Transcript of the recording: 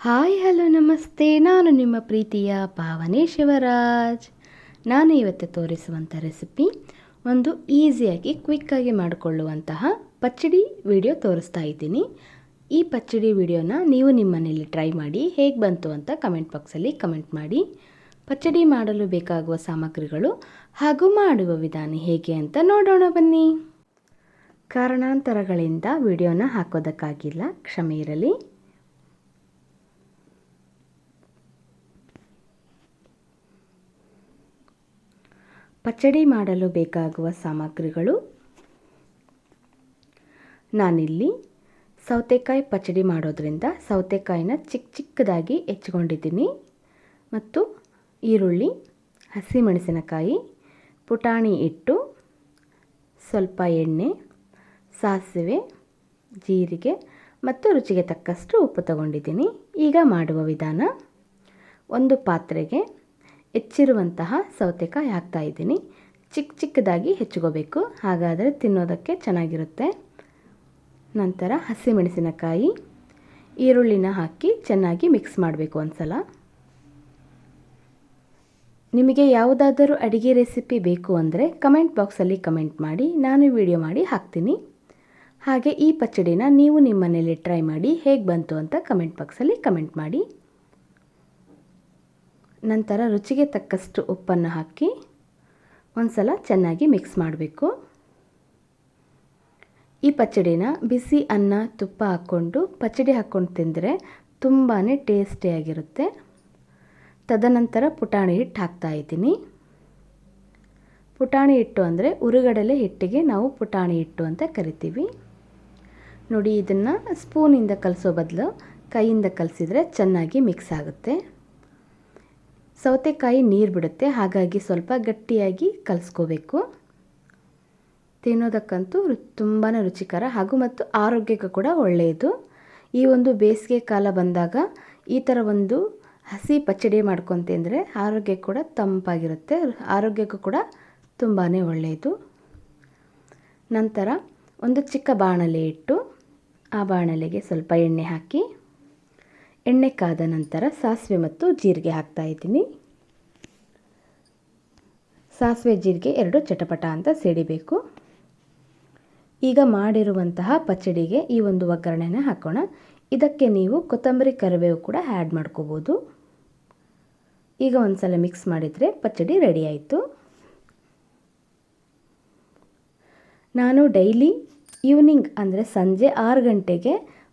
Hi, hello, ನಮಸ್ತೆ. ನಾನು ನಿಮ್ಮ ಪ್ರೀತಿಯ ಭಾವನೆ ಶಿವರಾಜ್. ನಾನು ಇವತ್ತು ತೋರಿಸುವಂಥ ರೆಸಿಪಿ ಒಂದು ಈಸಿಯಾಗಿ, ಕ್ವಿಕ್ಕಾಗಿ ಮಾಡಿಕೊಳ್ಳುವಂತಹ ಪಚ್ಚಡಿ ವಿಡಿಯೋ ತೋರಿಸ್ತಾ ಇದ್ದೀನಿ. ಈ ಪಚ್ಚಡಿ ವಿಡಿಯೋನ ನೀವು ನಿಮ್ಮ ಟ್ರೈ ಮಾಡಿ, ಹೇಗೆ ಬಂತು ಅಂತ ಕಮೆಂಟ್ ಬಾಕ್ಸಲ್ಲಿ ಕಮೆಂಟ್ ಮಾಡಿ. ಪಚ್ಚಡಿ ಮಾಡಲು ಬೇಕಾಗುವ ಸಾಮಗ್ರಿಗಳು ಹಾಗೂ ಮಾಡುವ ವಿಧಾನ ಹೇಗೆ ಅಂತ ನೋಡೋಣ, ಬನ್ನಿ. ಕಾರಣಾಂತರಗಳಿಂದ ವಿಡಿಯೋನ ಹಾಕೋದಕ್ಕಾಗಿಲ್ಲ, ಕ್ಷಮೆ ಇರಲಿ. ಪಚ್ಚಡಿ ಮಾಡಲು ಬೇಕಾಗುವ ಸಾಮಗ್ರಿಗಳು. ನಾನಿಲ್ಲಿ ಸೌತೆಕಾಯಿ ಪಚ್ಚಡಿ ಮಾಡೋದ್ರಿಂದ ಸೌತೆಕಾಯಿನ ಚಿಕ್ಕ ಚಿಕ್ಕದಾಗಿ ಹೆಚ್ಕೊಂಡಿದ್ದೀನಿ. ಮತ್ತು ಈರುಳ್ಳಿ, ಹಸಿಮೆಣಸಿನಕಾಯಿ, ಪುಟಾಣಿ ಹಿಟ್ಟು, ಸ್ವಲ್ಪ ಎಣ್ಣೆ, ಸಾಸಿವೆ, ಜೀರಿಗೆ ಮತ್ತು ರುಚಿಗೆ ತಕ್ಕಷ್ಟು ಉಪ್ಪು ತಗೊಂಡಿದ್ದೀನಿ. ಈಗ ಮಾಡುವ ವಿಧಾನ, ಒಂದು ಪಾತ್ರೆಗೆ ಹೆಚ್ಚಿರುವಂತಹ ಸೌತೆಕಾಯಿ ಹಾಕ್ತಾಯಿದ್ದೀನಿ ಚಿಕ್ಕ ಚಿಕ್ಕದಾಗಿ ಹೆಚ್ಚಿಕೋಬೇಕು ಹಾಗಾದರೆ ತಿನ್ನೋದಕ್ಕೆ ಚೆನ್ನಾಗಿರುತ್ತೆ. ನಂತರ ಹಸಿಮೆಣಸಿನಕಾಯಿ. ಈರುಳ್ಳಿನ ಹಾಕಿ ಚೆನ್ನಾಗಿ ಮಿಕ್ಸ್ ಮಾಡಬೇಕು ಒಂದು ಸಲ ನಿಮಗೆ ಯಾವುದಾದರೂ ಅಡುಗೆ ರೆಸಿಪಿ ಬೇಕು ಅಂದರೆ ಕಮೆಂಟ್ ಬಾಕ್ಸಲ್ಲಿ ಕಮೆಂಟ್ ಮಾಡಿ, ನಾನು ವಿಡಿಯೋ ಮಾಡಿ ಹಾಕ್ತೀನಿ. ಹಾಗೆ ಈ ಪಚ್ಚಡಿನ ನೀವು ನಿಮ್ಮ ಮನೇಲಿ ಟ್ರೈ ಮಾಡಿ ಹೇಗೆ ಬಂತು ಅಂತ ಕಮೆಂಟ್ ಬಾಕ್ಸಲ್ಲಿ ಕಮೆಂಟ್ ಮಾಡಿ. ನಂತರ ರುಚಿಗೆ ತಕ್ಕಷ್ಟು ಉಪ್ಪನ್ನು ಹಾಕಿ ಒಂದು ಸಲ ಚೆನ್ನಾಗಿ ಮಿಕ್ಸ್ ಮಾಡಬೇಕು. ಈ ಪಚ್ಚಡಿನ ಬಿಸಿ ಅನ್ನ, ತುಪ್ಪ ಹಾಕ್ಕೊಂಡು ಪಚ್ಚಡಿ ಹಾಕ್ಕೊಂಡು ತಿಂದರೆ ತುಂಬಾ ಟೇಸ್ಟಿಯಾಗಿರುತ್ತೆ ತದನಂತರ ಪುಟಾಣಿ ಹಿಟ್ಟು ಹಾಕ್ತಾ ಇದ್ದೀನಿ. ಪುಟಾಣಿ ಹಿಟ್ಟು ಅಂದರೆ ಉರುಗಡಲೆ ಹಿಟ್ಟಿಗೆ ನಾವು ಪುಟಾಣಿ ಹಿಟ್ಟು ಅಂತ ಕರಿತೀವಿ. ನೋಡಿ, ಇದನ್ನು ಸ್ಪೂನಿಂದ ಕಲಸೋ ಬದಲು ಕೈಯಿಂದ ಕಲಿಸಿದರೆ ಚೆನ್ನಾಗಿ ಮಿಕ್ಸ್ ಆಗುತ್ತೆ. ಸೌತೆಕಾಯಿ ನೀರು ಬಿಡುತ್ತೆ, ಹಾಗಾಗಿ ಸ್ವಲ್ಪ ಗಟ್ಟಿಯಾಗಿ ಕಲಿಸ್ಕೋಬೇಕು. ತಿನ್ನೋದಕ್ಕಂತೂ ತುಂಬಾ ರುಚಿಕರ ಹಾಗೂ ಮತ್ತು ಆರೋಗ್ಯಕ್ಕೂ ಕೂಡ ಒಳ್ಳೆಯದು. ಈ ಒಂದು ಬೇಸಿಗೆ ಕಾಲ ಬಂದಾಗ ಈ ಥರ ಒಂದು ಹಸಿ ಪಚ್ಚಡಿ ಮಾಡ್ಕೊಂಡು ತಿಂದರೆ ಆರೋಗ್ಯ ಕೂಡ ತಂಪಾಗಿರುತ್ತೆ, ಆರೋಗ್ಯಕ್ಕೂ ಕೂಡ ತುಂಬಾ ಒಳ್ಳೆಯದು. ನಂತರ ಒಂದು ಚಿಕ್ಕ ಬಾಣಲೆ ಇಟ್ಟು ಆ ಬಾಣಲೆಗೆ ಸ್ವಲ್ಪ ಎಣ್ಣೆ ಹಾಕಿ ಎಣ್ಣೆ ಕಾದ ನಂತರ ಸಾಸಿವೆ ಮತ್ತು ಜೀರಿಗೆ ಹಾಕ್ತಾ ಇದ್ದೀನಿ. ಸಾಸಿವೆ, ಜೀರಿಗೆ ಎರಡು ಚಟಪಟ ಅಂತ ಸಿಡಿಬೇಕು ಈಗ ಮಾಡಿರುವಂತಹ ಪಚಡಿಗೆ ಈ ಒಂದು ಒಗ್ಗರಣೆನ ಹಾಕೋಣ. ಇದಕ್ಕೆ ನೀವು ಕೊತ್ತಂಬರಿ ಕರಿಬೇವು ಕೂಡ ಆ್ಯಡ್ ಮಾಡ್ಕೋಬೋದು. ಈಗ ಒಂದು ಸಲ ಮಿಕ್ಸ್ ಮಾಡಿದರೆ ಪಚಡಿ ರೆಡಿ ಆಯಿತು. ನಾನು ಡೈಲಿ ಈವ್ನಿಂಗ್ ಅಂದರೆ ಸಂಜೆ ಆರು ಗಂಟೆಗೆ